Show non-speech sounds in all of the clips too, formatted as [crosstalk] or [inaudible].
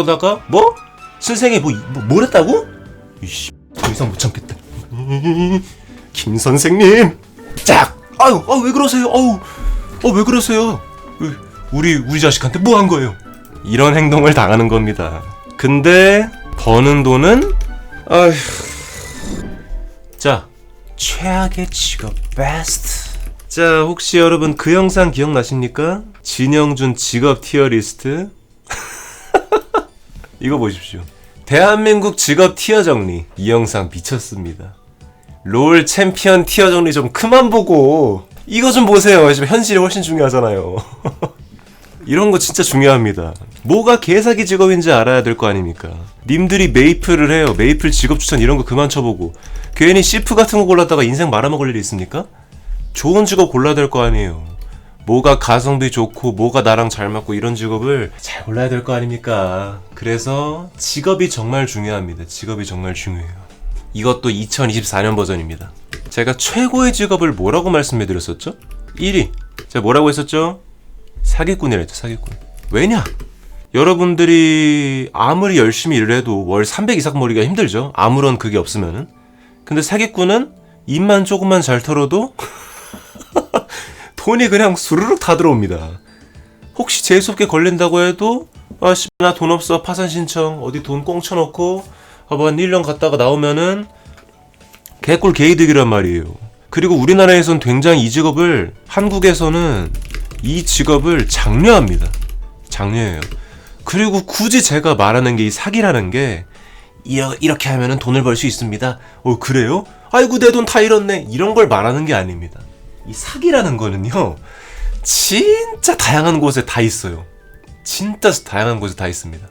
그러다가 뭐? 선생이 뭐, 뭐 뭐랬다고? 이씨 더 이상 못 참겠다. 김 선생님 짝 아유 아 왜 그러세요? 아우 그러세요? 왜, 우리 우리 자식한테 뭐 한 거예요? 이런 행동을 당하는 겁니다. 근데 버는 돈은 아휴 자 최악의 직업 베스트 자 혹시 여러분 그 영상 기억나십니까? 진영준 직업 티어 리스트 이거 보십시오 대한민국 직업 티어 정리 이 영상 미쳤습니다 롤 챔피언 티어 정리 좀 그만 보고 이거 좀 보세요 지금 현실이 훨씬 중요하잖아요 [laughs] 이런 거 진짜 중요합니다. 뭐가 개사기 직업인지 알아야 될 거 아닙니까? 님들이 메이플을 해요. 메이플 직업 추천 이런 거 그만 쳐보고 괜히 시프 같은 거 골랐다가 인생 말아먹을 일이 있습니까? 좋은 직업 골라야 될 거 아니에요. 뭐가 가성비 좋고 뭐가 나랑 잘 맞고 이런 직업을 잘 골라야 될 거 아닙니까? 그래서 직업이 정말 중요합니다. 직업이 정말 중요해요. 이것도 2024년 버전입니다. 제가 최고의 직업을 뭐라고 말씀해 드렸었죠? 1위. 제가 뭐라고 했었죠? 사기꾼이랬죠, 사기꾼. 왜냐? 여러분들이 아무리 열심히 일을 해도 월 300 이상 벌기가 힘들죠? 아무런 그게 없으면은. 근데 사기꾼은 입만 조금만 잘 털어도 돈이 그냥 수르륵 다 들어옵니다. 혹시 재수없게 걸린다고 해도 아씨 나 돈 없어 파산 신청 어디 돈 꽁쳐놓고 한 1년 갔다가 나오면은 개꿀 개이득이란 말이에요. 그리고 우리나라에선 굉장히 이 직업을 한국에서는 이 직업을 장려합니다. 장려해요. 그리고 굳이 제가 말하는 게 이 사기라는 게 이렇게 하면은 돈을 벌 수 있습니다. 어 그래요? 아이고 내 돈 다 잃었네. 이런 걸 말하는 게 아닙니다. 이 사기라는 거는요. 진짜 다양한 곳에 다 있어요. 진짜 다양한 곳에 다 있습니다.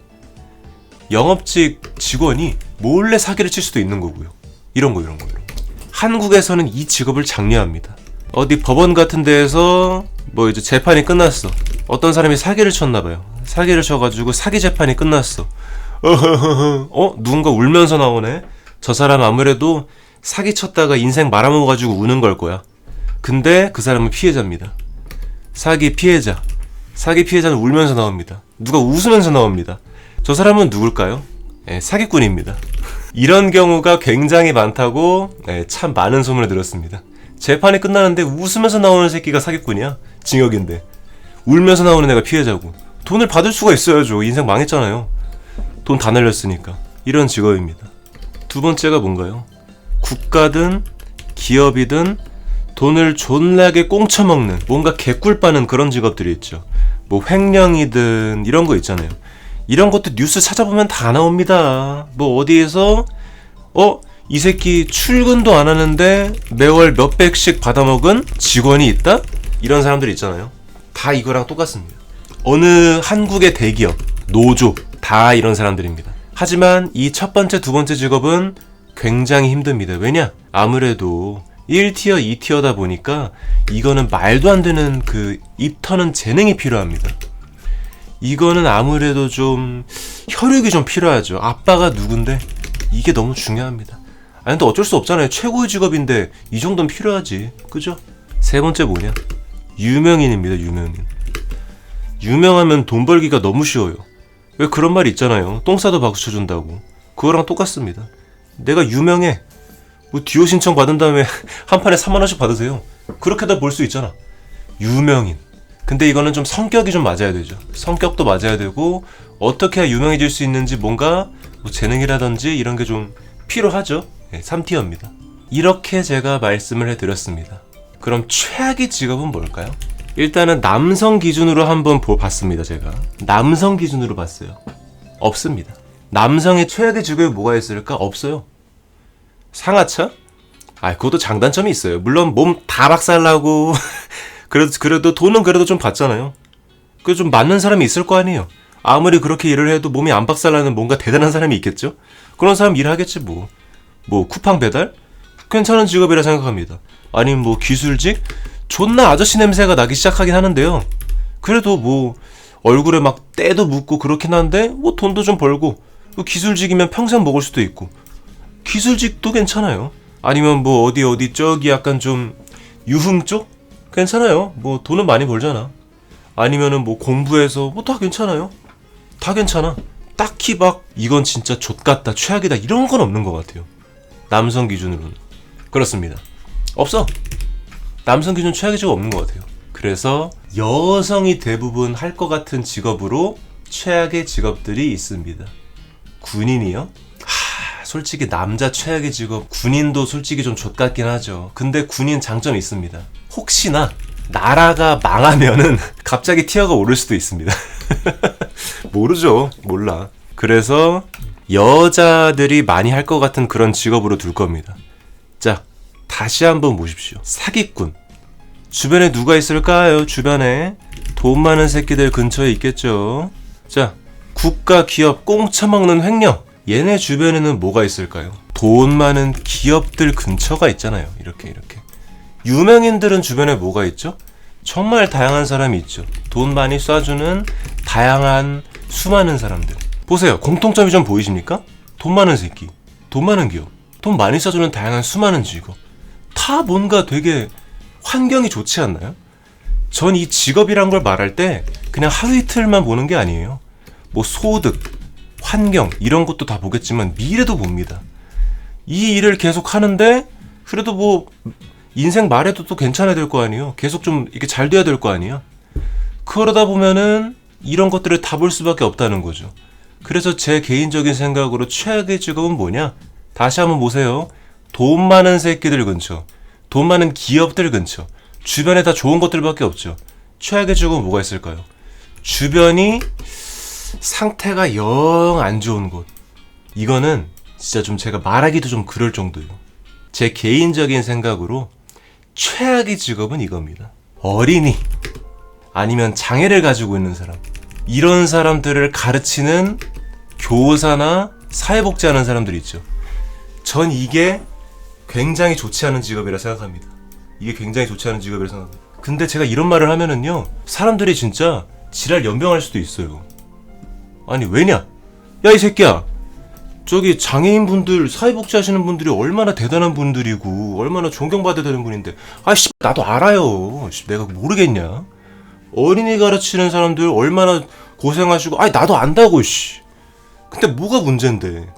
영업직 직원이 몰래 사기를 칠 수도 있는 거고요. 이런 거 이런 거 이런 거. 한국에서는 이 직업을 장려합니다. 어디 법원 같은 데에서 뭐 이제 재판이 끝났어. 어떤 사람이 사기를 쳤나 봐요. 사기를 쳐가지고 사기 재판이 끝났어. 어 누군가 울면서 나오네. 저 사람 아무래도 사기 쳤다가 인생 말아먹어가지고 우는 걸 거야. 근데 그 사람은 피해자입니다. 사기 피해자. 사기 피해자는 울면서 나옵니다. 누가 웃으면서 나옵니다. 저 사람은 누굴까요? 예, 사기꾼입니다. 이런 경우가 굉장히 많다고 예, 참 많은 소문을 들었습니다. 재판이 끝나는데 웃으면서 나오는 새끼가 사기꾼이야. 징역인데. 울면서 나오는 애가 피해자고. 돈을 받을 수가 있어야죠. 인생 망했잖아요. 돈 다 날렸으니까. 이런 직업입니다. 두 번째가 뭔가요? 국가든 기업이든 돈을 존나게 꽁쳐먹는 뭔가 개꿀 빠는 그런 직업들이 있죠. 뭐 횡령이든 이런 거 있잖아요. 이런 것도 뉴스 찾아보면 다 나옵니다. 뭐 어디에서 어? 이 새끼 출근도 안 하는데 매월 몇 백씩 받아먹은 직원이 있다? 이런 사람들 있잖아요. 다 이거랑 똑같습니다. 어느 한국의 대기업, 노조, 다 이런 사람들입니다. 하지만 이 첫 번째, 두 번째 직업은 굉장히 힘듭니다. 왜냐? 아무래도 1티어, 2티어다 보니까 이거는 말도 안 되는 그 입터는 재능이 필요합니다. 이거는 아무래도 좀 혈육이 좀 필요하죠. 아빠가 누군데? 이게 너무 중요합니다. 아니 근데 어쩔 수 없잖아요. 최고의 직업인데 이 정도는 필요하지. 그죠? 세 번째 뭐냐? 유명인입니다. 유명인. 유명하면 돈 벌기가 너무 쉬워요. 왜 그런 말 있잖아요. 똥 싸도 박수 쳐준다고. 그거랑 똑같습니다. 내가 유명해. 뭐 디오 신청 받은 다음에 [laughs] 한 판에 3만 원씩 받으세요. 그렇게 다 볼 수 있잖아. 유명인. 근데 이거는 좀 성격이 좀 맞아야 되죠. 성격도 맞아야 되고 어떻게 유명해질 수 있는지 뭔가 뭐 재능이라든지 이런 게 좀 필요하죠. 네, 3티어입니다. 이렇게 제가 말씀을 해드렸습니다. 그럼 최악의 직업은 뭘까요? 일단은 남성 기준으로 한번 보, 봤습니다, 제가. 남성 기준으로 봤어요. 없습니다. 남성의 최악의 직업이 뭐가 있을까? 없어요. 상하차? 아, 그것도 장단점이 있어요. 물론 몸 다 박살나고, [laughs] 그래도, 그래도 돈은 그래도 좀 받잖아요. 그 좀 맞는 사람이 있을 거 아니에요. 아무리 그렇게 일을 해도 몸이 안 박살나는 뭔가 대단한 사람이 있겠죠? 그런 사람 일하겠지, 뭐. 뭐, 쿠팡 배달? 괜찮은 직업이라 생각합니다. 아니면 뭐, 기술직? 존나 아저씨 냄새가 나기 시작하긴 하는데요. 그래도 뭐, 얼굴에 막 때도 묻고 그렇긴 한데, 뭐, 돈도 좀 벌고, 그 기술직이면 평생 먹을 수도 있고, 기술직도 괜찮아요. 아니면 뭐, 어디 어디 저기 약간 좀, 유흥 쪽? 괜찮아요. 뭐, 돈은 많이 벌잖아. 아니면은 뭐, 공부해서, 뭐, 다 괜찮아요. 다 괜찮아. 딱히 막 이건 진짜 좆같다 최악이다 이런 건 없는 것 같아요 남성 기준으로는 그렇습니다 없어 남성 기준 최악의 직업 없는 것 같아요 그래서 여성이 대부분 할 것 같은 직업으로 최악의 직업들이 있습니다 군인이요? 하, 솔직히 남자 최악의 직업 군인도 솔직히 좀 좆같긴 하죠 근데 군인 장점이 있습니다 혹시나 나라가 망하면은 [laughs] 갑자기 티어가 오를 수도 있습니다 [laughs] 모르죠. 몰라. 그래서 여자들이 많이 할 것 같은 그런 직업으로 둘 겁니다. 자, 다시 한번 보십시오. 사기꾼. 주변에 누가 있을까요? 주변에 돈 많은 새끼들 근처에 있겠죠. 자, 국가 기업 꽁쳐 먹는 횡령. 얘네 주변에는 뭐가 있을까요? 돈 많은 기업들 근처가 있잖아요. 이렇게 이렇게. 유명인들은 주변에 뭐가 있죠? 정말 다양한 사람이 있죠. 돈 많이 쏴주는 다양한 수많은 사람들. 보세요. 공통점이 좀 보이십니까? 돈 많은 새끼, 돈 많은 기업, 돈 많이 쏴주는 다양한 수많은 직업. 다 뭔가 되게 환경이 좋지 않나요? 전 이 직업이란 걸 말할 때 그냥 하루 이틀만 보는 게 아니에요. 뭐 소득, 환경 이런 것도 다 보겠지만 미래도 봅니다. 이 일을 계속 하는데 그래도 뭐 인생 말에도 또 괜찮아야 될 거 아니에요. 계속 좀 이게 잘 돼야 될 거 아니야. 그러다 보면은 이런 것들을 다 볼 수밖에 없다는 거죠. 그래서 제 개인적인 생각으로 최악의 직업은 뭐냐? 다시 한번 보세요. 돈 많은 새끼들 근처, 돈 많은 기업들 근처, 주변에 다 좋은 것들밖에 없죠. 최악의 직업은 뭐가 있을까요? 주변이 상태가 영 안 좋은 곳. 이거는 진짜 좀 제가 말하기도 좀 그럴 정도예요. 제 개인적인 생각으로 최악의 직업은 이겁니다. 어린이 아니면 장애를 가지고 있는 사람 이런 사람들을 가르치는 교사나 사회복지하는 사람들 있죠. 전 이게 굉장히 좋지 않은 직업이라 생각합니다. 이게 굉장히 좋지 않은 직업이라 생각합니다. 근데 제가 이런 말을 하면은요 사람들이 진짜 지랄 연병할 수도 있어요. 아니 왜냐? 야 이 새끼야. 저기 장애인 분들 사회복지 하시는 분들이 얼마나 대단한 분들이고 얼마나 존경받아야 되는 분인데. 아씨 나도 알아요. 씨, 내가 모르겠냐? 어린이 가르치는 사람들 얼마나 고생하시고 아니 나도 안다고 씨. 근데 뭐가 문제인데?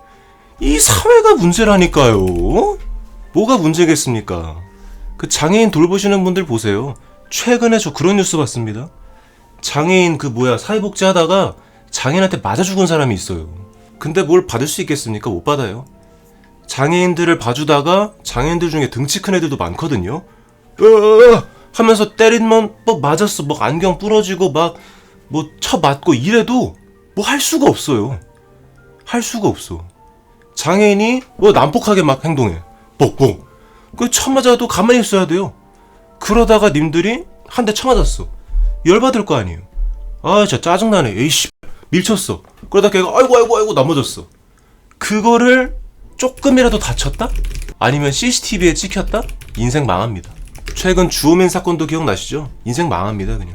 이 사회가 문제라니까요. 뭐가 문제겠습니까? 그 장애인 돌보시는 분들 보세요. 최근에 저 그런 뉴스 봤습니다. 장애인 그 뭐야 사회복지 하다가 장애인한테 맞아 죽은 사람이 있어요 근데 뭘 받을 수 있겠습니까? 못 받아요. 장애인들을 봐주다가 장애인들 중에 등치 큰 애들도 많거든요. 으 하면서 때리면 뭐 맞았어. 뭐 안경 부러지고 막 뭐 쳐 맞고 이래도 뭐 할 수가 없어요. 할 수가 없어. 장애인이 뭐 난폭하게 막 행동해. 뻑뻑. 그쳐 맞아도 가만히 있어야 돼요. 그러다가 님들이 한 대 쳐맞았어. 열받을 거 아니에요. 아, 진짜 짜증나네. 에이씨, 밀쳤어. 그러다 걔가 아이고 아이고 아이고 넘어졌어. 그거를 조금이라도 다쳤다? 아니면 CCTV에 찍혔다? 인생 망합니다. 최근 주호민 사건도 기억나시죠? 인생 망합니다 그냥.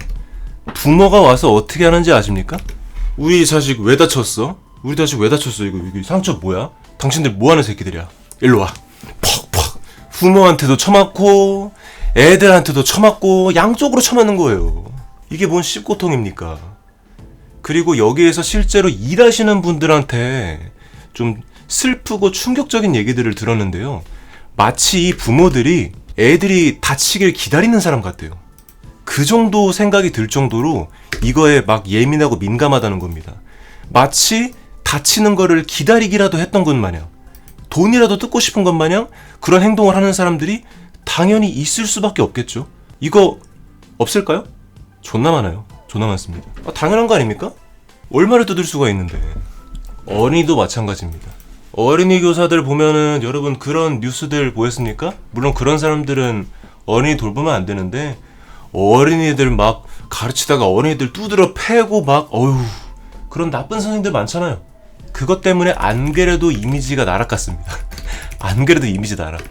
부모가 와서 어떻게 하는지 아십니까? 우리 자식 왜 다쳤어? 우리 자식 왜 다쳤어? 이거, 이거 상처 뭐야? 당신들 뭐 하는 새끼들이야? 일로 와. 퍽퍽. 부모한테도 쳐맞고 애들한테도 쳐맞고 양쪽으로 쳐맞는 거예요. 이게 뭔 씹고통입니까? 그리고 여기에서 실제로 일하시는 분들한테 좀 슬프고 충격적인 얘기들을 들었는데요. 마치 이 부모들이 애들이 다치길 기다리는 사람 같대요. 그 정도 생각이 들 정도로 이거에 막 예민하고 민감하다는 겁니다. 마치 다치는 거를 기다리기라도 했던 것 마냥 돈이라도 뜯고 싶은 것 마냥 그런 행동을 하는 사람들이 당연히 있을 수밖에 없겠죠. 이거 없을까요? 존나 많아요. 존나 많습니다. 아, 당연한 거 아닙니까? 얼마를 뜯을 수가 있는데. 어린이도 마찬가지입니다. 어린이 교사들 보면은 여러분 그런 뉴스들 보였습니까? 물론 그런 사람들은 어린이 돌보면 안 되는데 어린이들 막 가르치다가 어린이들 두드려 패고 막 어휴 그런 나쁜 선생님들 많잖아요. 그것 때문에 안 그래도 이미지가 나락갔습니다. [laughs] 안 그래도 이미지 나락.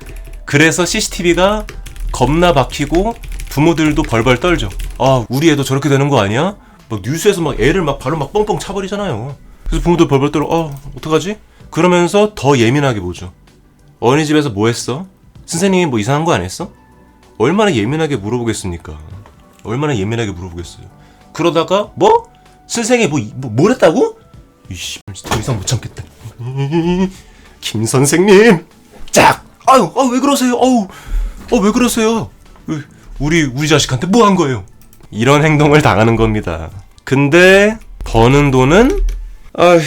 그래서 CCTV가 겁나 박히고 부모들도 벌벌 떨죠. 아, 우리 애도 저렇게 되는 거 아니야? 막 뉴스에서 막 애를 막 발로 막 뻥뻥 차버리잖아요. 그래서 부모들 벌벌 떨어. 어, 어떡하지? 그러면서 더 예민하게 보죠. 어린이집에서 뭐 했어? 선생님이 뭐 이상한 거 안 했어? 얼마나 예민하게 물어보겠습니까? 얼마나 예민하게 물어보겠어요. 그러다가 뭐? 선생이 뭐, 뭐, 뭘 했다고? 이씨 더 이상 못 참겠다 [laughs] 김 선생님 짝 아유 아, 왜 그러세요 어우 어왜 그러세요 왜, 우리 우리 자식한테 뭐 한 거예요 이런 행동을 당하는 겁니다. 근데 버는 돈은 아휴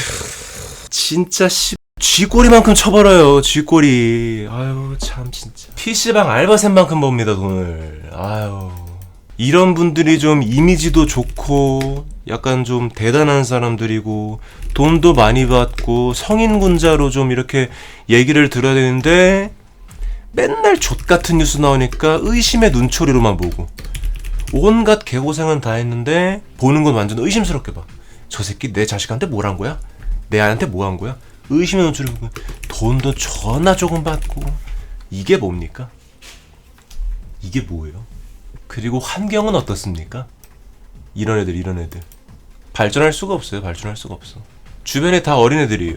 진짜 씨 쥐꼬리만큼 쳐벌어요 쥐꼬리. 아유 참 진짜. PC방 알바생만큼 법니다 돈을. 아유. 이런 분들이 좀 이미지도 좋고 약간 좀 대단한 사람들이고 돈도 많이 받고 성인군자로 좀 이렇게 얘기를 들어야 되는데 맨날 족 같은 뉴스 나오니까 의심의 눈초리로만 보고 온갖 개고생은 다 했는데 보는 건 완전 의심스럽게 봐. 저 새끼 내 자식한테 뭘 한 거야? 내 아이한테 뭐 한 거야? 의심의 눈초리 보고 돈도 전화 조금 받고 이게 뭡니까? 이게 뭐예요? 그리고 환경은 어떻습니까? 이런 애들 이런 애들 발전할 수가 없어요 발전할 수가 없어 주변에 다 어린애들이에요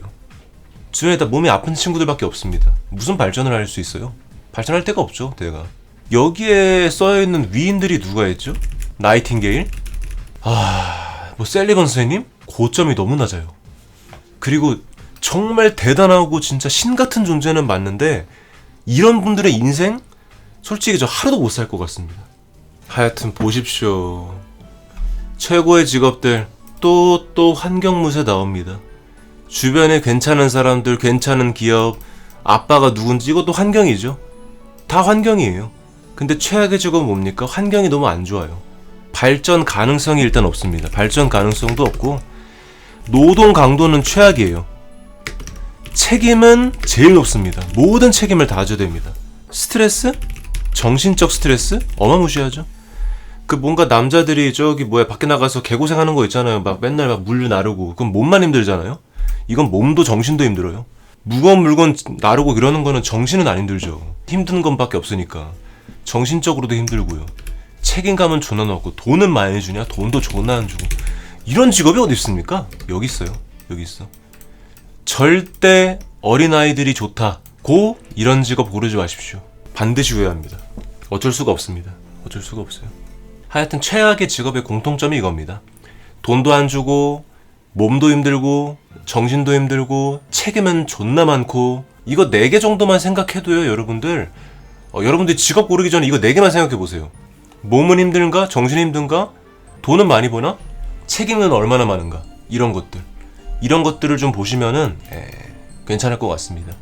주변에 다 몸이 아픈 친구들밖에 없습니다 무슨 발전을 할 수 있어요? 발전할 데가 없죠 내가 여기에 써있는 위인들이 누가 있죠? 나이팅게일? 아... 뭐 셀리건 선생님? 고점이 너무 낮아요 그리고 정말 대단하고 진짜 신 같은 존재는 맞는데 이런 분들의 인생 솔직히 저 하루도 못 살 것 같습니다. 하여튼 보십시오. 최고의 직업들 또또 환경무새 나옵니다. 주변에 괜찮은 사람들, 괜찮은 기업, 아빠가 누군지 이것도 환경이죠. 다 환경이에요. 근데 최악의 직업은 뭡니까? 환경이 너무 안 좋아요. 발전 가능성이 일단 없습니다. 발전 가능성도 없고 노동 강도는 최악이에요. 책임은 제일 높습니다. 모든 책임을 다 져야 됩니다. 스트레스? 정신적 스트레스? 어마무시하죠. 그 뭔가 남자들이 저기 뭐야 밖에 나가서 개고생하는 거 있잖아요. 막 맨날 막 물 나르고 그건 몸만 힘들잖아요. 이건 몸도 정신도 힘들어요. 무거운 물건 나르고 이러는 거는 정신은 안 힘들죠. 힘든 것밖에 없으니까 정신적으로도 힘들고요. 책임감은 존나 넣고 돈은 많이 주냐? 돈도 존나 안 주고 이런 직업이 어디 있습니까? 여기 있어요. 여기 있어. 절대 어린아이들이 좋다고 이런 직업 고르지 마십시오. 반드시 후회합니다. 어쩔 수가 없습니다. 어쩔 수가 없어요. 하여튼 최악의 직업의 공통점이 이겁니다. 돈도 안 주고 몸도 힘들고 정신도 힘들고 책임은 존나 많고 이거 4개 정도만 생각해도요 여러분들 어, 여러분들 직업 고르기 전에 이거 4개만 생각해 보세요. 몸은 힘든가? 정신 힘든가? 돈은 많이 버나? 책임은 얼마나 많은가? 이런 것들. 이런 것들을 좀 보시면은 에, 괜찮을 것 같습니다.